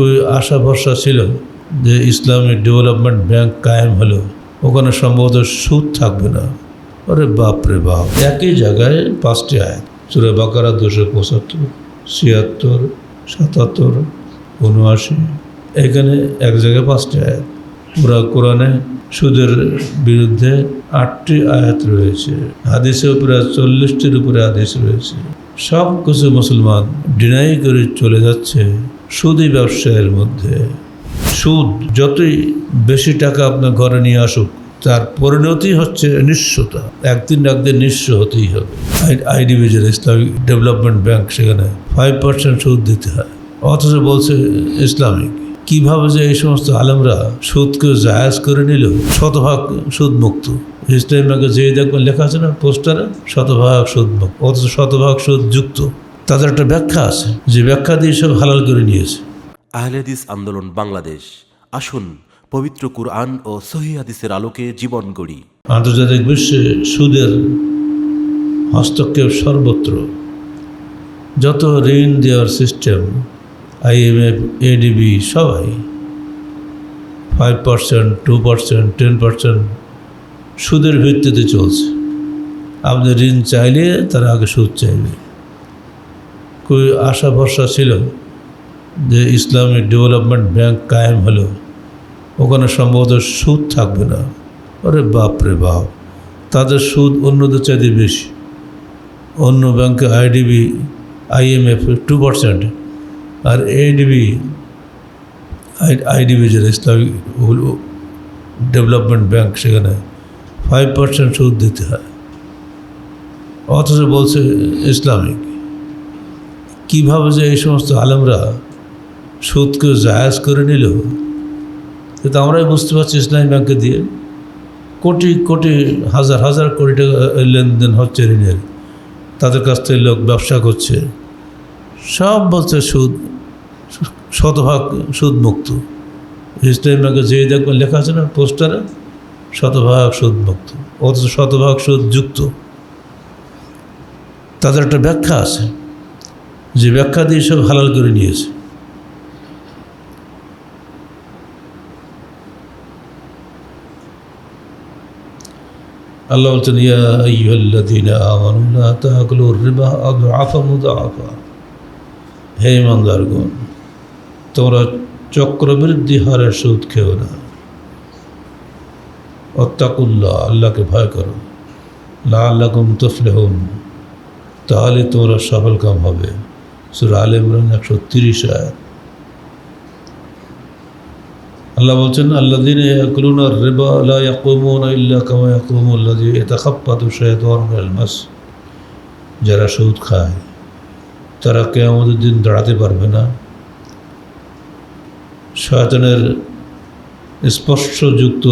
খুবই আশা ভরসা ছিল যে ইসলামিক ডেভেলপমেন্ট ব্যাংক কায়েম হলো, ওখানে সম্ভবত সুদ থাকবে না। আরে বাপ রে বাপ। একই জায়গায় পাঁচটি আয়াত, সুরে বাকারা দুশো পঁচাত্তর, ছিয়াত্তর, সাতাত্তর উনআশি এখানে এক জায়গায় পাঁচটি আয়াত, পুরা কোরআনে সুদের বিরুদ্ধে আটটি আয়াত রয়েছে হাদিসের উপরে চল্লিশটির উপরে হাদিস রয়েছে। সব কিছু মুসলমান ডিনাই করে চলে যাচ্ছে। সুদী ব্যবসায়ের মধ্যে। সুদ যতই বেশি টাকা আপনার ঘরে নিয়ে আসুক, তার পরিণতি হচ্ছে নিঃস্বতা একদিন একদিন নিঃস্ব হতেই হবে। আইডিবি যে ইসলামিক ডেভেলপমেন্ট ব্যাংক সেখানে ফাইভ পার্সেন্ট সুদ দিতে হয়। অথচ বলছে ইসলামিক। কীভাবে যে এই সমস্ত আলেমরা সুদকে জায়াজ করে নিল, শতভাগ সুদ মুক্ত ইসলাম ব্যাংকে যে দেখবেন লেখা আছে না, পোস্টারে, শতভাগ সুদ মুক্ত অথচ শতভাগ সুদ যুক্ত তাদের একটা ব্যাখ্যা আছে যে ব্যাখ্যা দিয়ে সব হালাল করে নিয়েছে। আহলেদিস আন্দোলন বাংলাদেশ। আসুন পবিত্র কুরআন ও সহি হাদিসের আলোকে জীবন গড়ি। আন্তর্জাতিক বিশ্বে সুদের হস্তক্ষেপ সর্বত্র। যত ঋণ দেওয়ার সিস্টেম আইএমএফ এডিবি সবাই five percent two percent ten percent সুদের ভিত্তিতে চলছে। আপনি ঋণ চাইলে তারা আগে সুদ চাইবে। খুবই আশা ভরসা ছিল যে ইসলামিক ডেভেলপমেন্ট ব্যাংক কায়েম হলো ওখানে সম্ভবত সুদ থাকবে না। আরে বাপ রে বাপ, তাদের সুদ অন্যদের চাইতে বেশি। অন্য ব্যাংকে আইডিবি আইএমএফ টু পার্সেন্ট আর এডিবি আইডিবি যেটা ইসলামিক ডেভেলপমেন্ট ব্যাংক সেখানে ফাইভ পার্সেন্ট সুদ দিতে হয়। অথচ বলছে ইসলামিক। কীভাবে যে এই সমস্ত আলেমরা সুদকে জায়াজ করে নিল কিন্তু আমরাই বুঝতে পারছি ইসলামী ব্যাংকে দিয়ে। কোটি কোটি, হাজার হাজার কোটি টাকা লেনদেন হচ্ছে ঋণের। তাদের কাছ থেকে লোক ব্যবসা করছে। সব বলছে সুদ, শতভাগ সুদ মুক্ত ইসলামী ব্যাংকে যেই দেখবেন লেখা আছে না পোস্টারে, শতভাগ সুদ মুক্ত অথচ শতভাগ সুদ যুক্ত তাদের একটা ব্যাখ্যা আছে। যে ব্যাখ্যা দিয়ে সব হালাল করে নিয়েছে। আল্লাহ বলছেন, ইয়া আইয়ুহাল্লাযীনা আমানু লা তাকুলুর রিবা আদআফা মুদাআফা। হে ইমানদারগণ, তোমরা চক্রবৃদ্ধি হারে সুদ খেও না। অত্তাকুল্লাহ, আল্লাহকে ভয় করো। লা আল্লাকুম তুফলিহুন, তাহলে তোমরা সফল কাম হবে। সুরা ইমরান একশো তিরিশ আয়াত। আল্লাহ বলছেন আল্লাহ দিন ইয়াকুলুন রিবা মাস। যারা সুদ খায়, তারা কেয়ামতের দিন দাঁড়াতে পারবে না। শয়তানের স্পর্শযুক্ত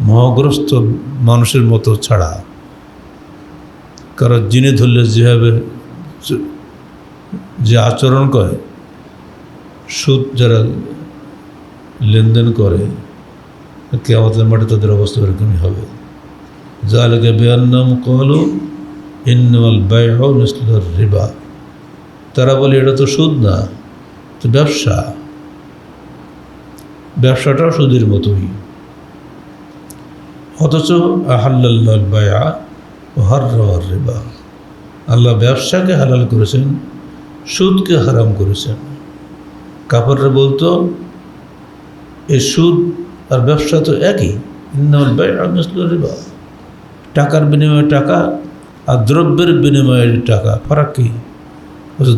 মহগ্রস্ত মানুষের মতো ছাড়া কারণ জিনে ধরলে যেভাবে যে আচরণ করে, সুদ যারা লেনদেন করে, কেয়ামতের মাঠে তাদের অবস্থা এরকমই হবে। জালেকে বেয়ান্নাম কহলো ইন্নমাল ব্যয় মিসলুর রিবা। তারা বলে, এটা তো সুদ না, তো ব্যবসা। ব্যবসাটাও সুদের মতোই। অথচ আহাল্লাল বায়া ও হার রিবা। আল্লাহ ব্যবসাকে হালাল করেছেন সুদকে হারাম করেছেন কাপড়রা বলতো এই সুদ আর ব্যবসা তো একই। রিবা। টাকার বিনিময়ে টাকা আর দ্রব্যের বিনিময়ে টাকা। ফারাক কী?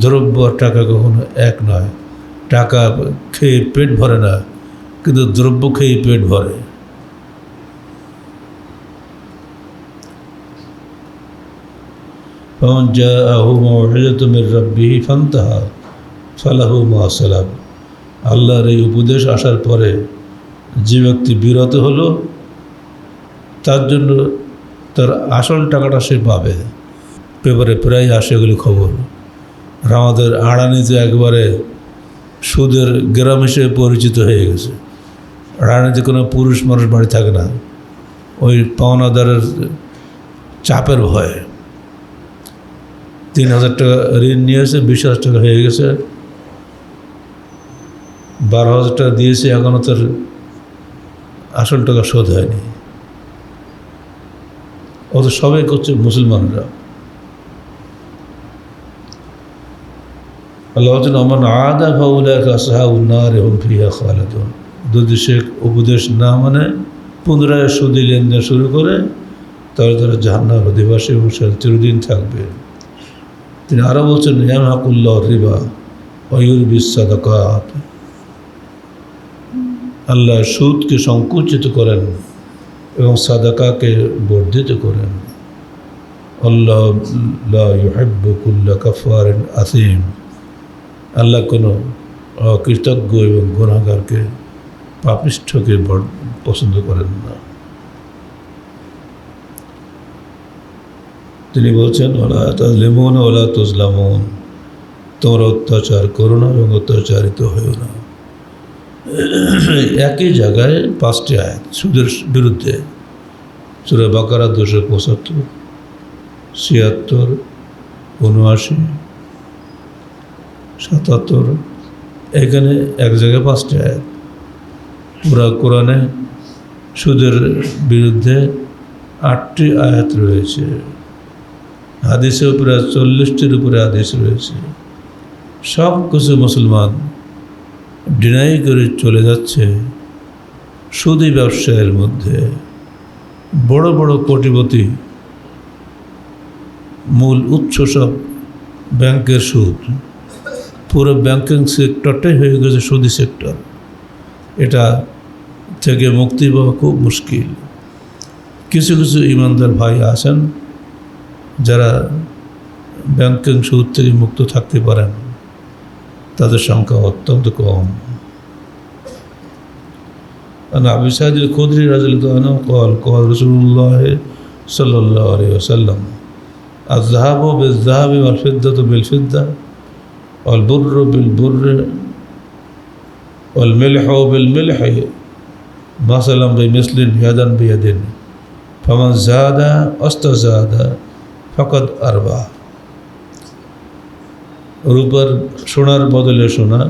দ্রব্য আর টাকা কখনো এক নয়। টাকা খেয়ে পেট ভরে না, কিন্তু দ্রব্য খেয়ে পেট ভরে। فمن جاءه موعظة من ربه فانتهى فله ما سلف আল্লাহর এই উপদেশ আসার পরে যে ব্যক্তি বিরত হলো তার জন্য তার আসল টাকাটা সে পাবে পেপারে প্রায় আসে এগুলি খবর আর আমাদের আড়ানিতে একবারে সুদের গ্রাম হিসেবে পরিচিত হয়ে গেছে আড়ানিতে কোনো পুরুষ মানুষ বাড়ি থাকে না ওই পাওনাদারের চাপের ভয়ে তিন হাজার টাকা ঋণ নিয়েছে, বিশ হাজার টাকা হয়ে গেছে। বারো হাজার টাকা দিয়েছে এখনও তার আসল টাকা শোধ হয়নি। অত সবাই করছে, মুসলমানরা। আল্লাহ অমন আদা সাহাউন্নার এবং ফিয়া খালেদুন। যদি সে উপদেশ না মানে পুনরায় সুদি লেনদেন শুরু করে, তাহলে তারা জাহান্নার অধিবাসী এবং চিরদিন থাকবে। তিনি আরও বলছেন, ইয়ামাকুল্লাহ রিবা অয়ুর বিশ্বাদাকাত আল্লাহ সুদকে সংকুচিত করেন এবং সাদাকাকে বর্ধিত করেন। আল্লাহ ইউহাব্বুকুল্লা কাফারেন আসিম আল্লাহ কোনো অকৃতজ্ঞ এবং গুণাগারকে পাপিষ্ঠকে পছন্দ করেন না। তিনি বলছেন ওলা তাজলিমন ওলা তুজলামন তোমরা অত্যাচার করো না এবং অত্যাচারিত হয়েও না। একই জায়গায় পাঁচটি আয়াত সুদের বিরুদ্ধে। সুরে বাকারা দুশো পঁচাত্তর, ছিয়াত্তর, উনআশি, সাতাত্তর, এখানে এক জায়গায় পাঁচটি আয়াত। পুরা কোরআনে সুদের বিরুদ্ধে আটটি আয়াত রয়েছে। হাদিসের উপরে চল্লিশটির উপরে হাদিস রয়েছে। সব কিছু মুসলমান ডিনাই করে চলে যাচ্ছে সুদী ব্যবসায়ের মধ্যে। বড় বড় কোটিপতি মূল উৎস সব ব্যাংকের সুদ। পুরো ব্যাংকিং সেক্টরটাই হয়ে গেছে সুদী সেক্টর এটা থেকে মুক্তি পাওয়া খুব মুশকিল। কিছু কিছু ইমানদার ভাই আছেন যারা ব্যাংকিং সুদ থেকে মুক্ত থাকতে পারেন, তাদের সংখ্যা অত্যন্ত কম। আবু সাহায্য খুদরি রাজল কল কল রসুল্লাহ সাল্লাহ আলী ওসাল্লাম আজহাব বেজাহাব অলফিদ্দত বিলফিদ্দা অলবুর্র বিলবুর্র অলমিলহ বিলমিলহ মাসালাম বিমিসলিন ইয়াদান বিয়াদিন, ফমান জাদা অস্ত জাদা ফকত আরবা। রূপার সোনার বদলে সোনা,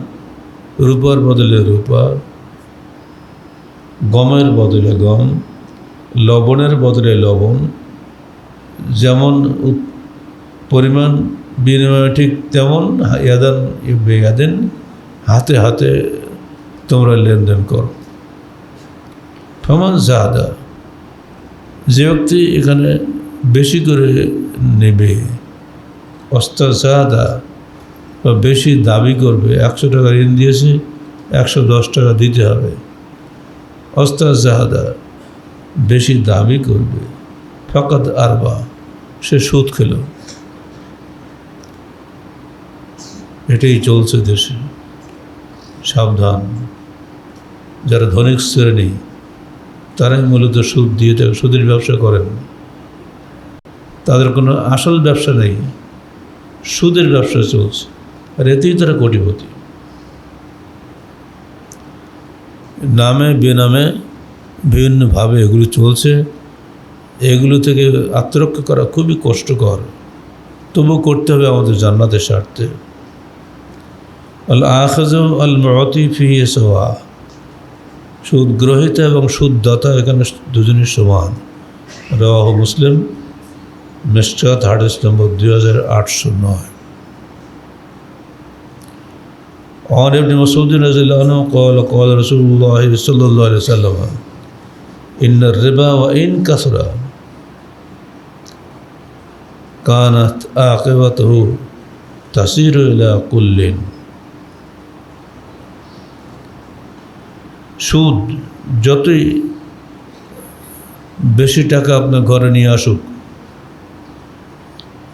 রূপার বদলে রূপা, গমের বদলে গম, লবণের বদলে লবণ, যেমন পরিমাণ বিনিময় ঠিক তেমন ইয়াদান বেয়াদেন হাতে হাতে তোমরা লেনদেন করো। ফমান জাহাদা যে ব্যক্তি এখানে বেশি করে নেবে। অস্তাজাদা বা বেশি দাবি করবে একশো টাকা ঋণ দিয়েছে, একশো দশ টাকা দিতে হবে। অস্তাজাহাদা বেশি দাবি করবে। ফকাত আরবা, সে সুদ খেল। এটাই চলছে দেশে। সাবধান। যারা ধনিক শ্রেণি, তারাই মূলত সুদ দিয়ে থাকে সুদের ব্যবসা করেন। তাদের কোনো আসল ব্যবসা নেই। সুদের ব্যবসা চলছে। আর এতেই তারা কোটিপতি। নামে, বেনামে বিভিন্নভাবে এগুলো চলছে। এগুলো থেকে আত্মরক্ষা করা খুবই কষ্টকর। তবু করতে হবে আমাদের জান্নাতের স্বার্থে। আল আখজ আল মতি ফি সোয়া সুদ গ্রহিতা এবং সুদদাতা এখানে দুজনই সমান। রাহ মুসলিম। মিস্টার হার্ডিস নম্বর দুই হাজার আটশো নয় عن ابن مسعود رضي الله عنه قال قال رسول الله صلى الله عليه وسلم إن الربا وإن كثر كانت عاقبته تسير إلى كل সুদ যতই বেশি টাকা আপনার ঘরে নিয়ে আসুক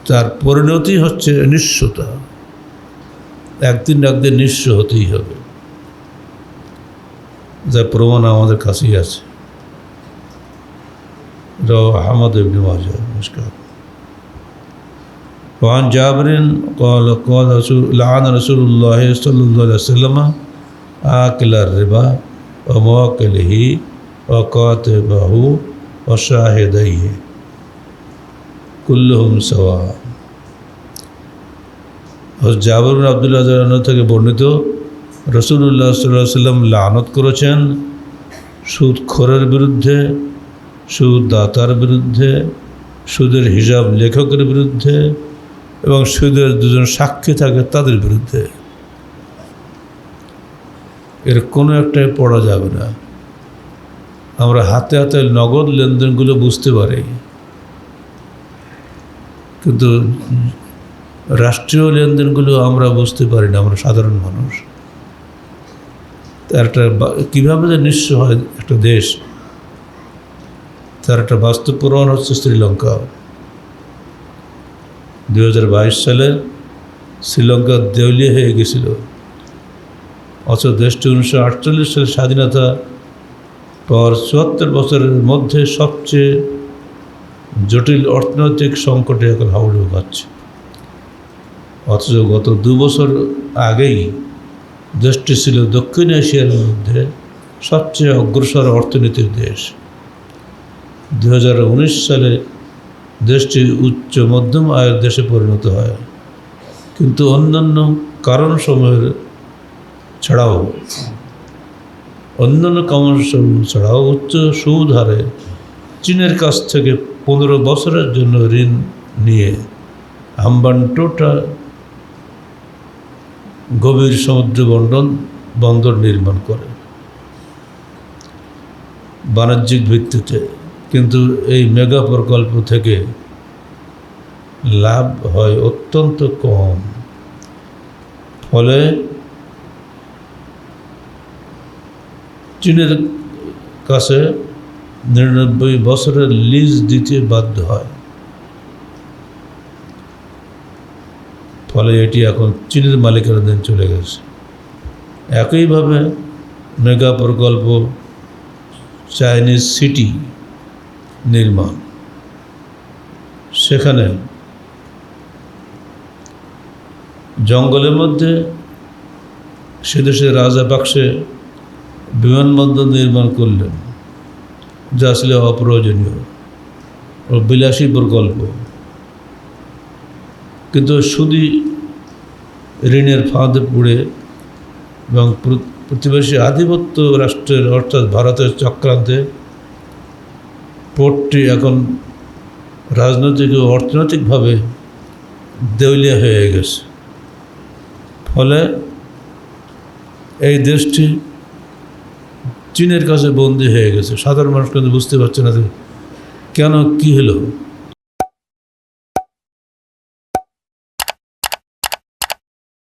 তার পরিণতি হচ্ছে নিঃস্বতা একদিন না একদিন নিঃস্ব হতেই হবে যার প্রমাণ আমাদের কাছেই আছে রাও আহমদ ইবনে মাজা মুশকাল وعن جابر قال قال رسول لعن رسول الله صلى الله عليه وسلم آكل الربا وموكله وكاتبه وشاهديه কুল্লহম সওয়া জাবর আবদুল্লাহ থেকে বর্ণিত রসুল্লাহ সাল্লাহ সাল্লাম লানত করেছেন সুদ খোরের বিরুদ্ধে, সুদদাতার বিরুদ্ধে, সুদের হিসাব লেখকের বিরুদ্ধে এবং সুদের দুজন সাক্ষী থাকে তাদের বিরুদ্ধে। এর কোনো একটাই পড়া যাবে না। আমরা হাতে হাতে নগদ লেনদেনগুলো বুঝতে পারি। কিন্তু রাষ্ট্রীয় লেনদেনগুলো আমরা বুঝতে পারি না, আমরা সাধারণ মানুষ। তার একটা কীভাবে যে নিঃস্ব হয় একটা দেশ, তার একটা বাস্তব প্রমাণ হচ্ছে শ্রীলঙ্কা। দু হাজার বাইশ সালে শ্রীলঙ্কা দেউলিয়া হয়ে গেছিল। অথচ দেশটি উনিশশো আটচল্লিশ সালে স্বাধীনতা পর চুয়াত্তর বছরের মধ্যে সবচেয়ে জটিল অর্থনৈতিক সংকটে এখন হাউড়ে খাচ্ছে। অথচ গত দু বছর আগেই দেশটি ছিল দক্ষিণ এশিয়ার মধ্যে সবচেয়ে অগ্রসর অর্থনীতির দেশ। দু হাজার উনিশ সালে দেশটি উচ্চ মধ্যম আয়ের দেশে পরিণত হয়। কিন্তু অন্যান্য কারণসমূহের ছাড়াও, অন্যান্য কারণসমূহ ছাড়াও উচ্চ সুদ হারে চীনের কাছ থেকে পনেরো বছরের জন্য ঋণ নিয়ে হাম্বানটোটা গভীর সমুদ্র বন্টন বন্দর নির্মাণ করে। বাণিজ্যিক ভিত্তিতে কিন্তু এই মেগা প্রকল্প থেকে লাভ হয় অত্যন্ত কম। ফলে চীনের কাছে নিরানব্বই বছরের লিজ দিতে বাধ্য হয়। ফলে এটি এখন চীনের মালিকানাধীন চলে গেছে। একইভাবে মেগা প্রকল্প, চাইনিজ সিটি নির্মাণ, সেখানে জঙ্গলের মধ্যে সে দেশের রাজা পাকসে বিমানবন্দর নির্মাণ করলেন। যা আসলে অপ্রয়োজনীয়। বিলাসী প্রকল্প। কিন্তু সুদি ঋণের ফাঁদে পড়ে এবং প্রতিবেশী আধিপত্য রাষ্ট্রের অর্থাৎ ভারতের চক্রান্তে পোর্টটি এখন রাজনৈতিক ও অর্থনৈতিকভাবে দেউলিয়া হয়ে গেছে। ফলে এই দেশটি চীনের কাছে বন্দী হয়ে গেছে। সাধারণ মানুষ কিন্তু বুঝতে পারছে না কেন কি হলো।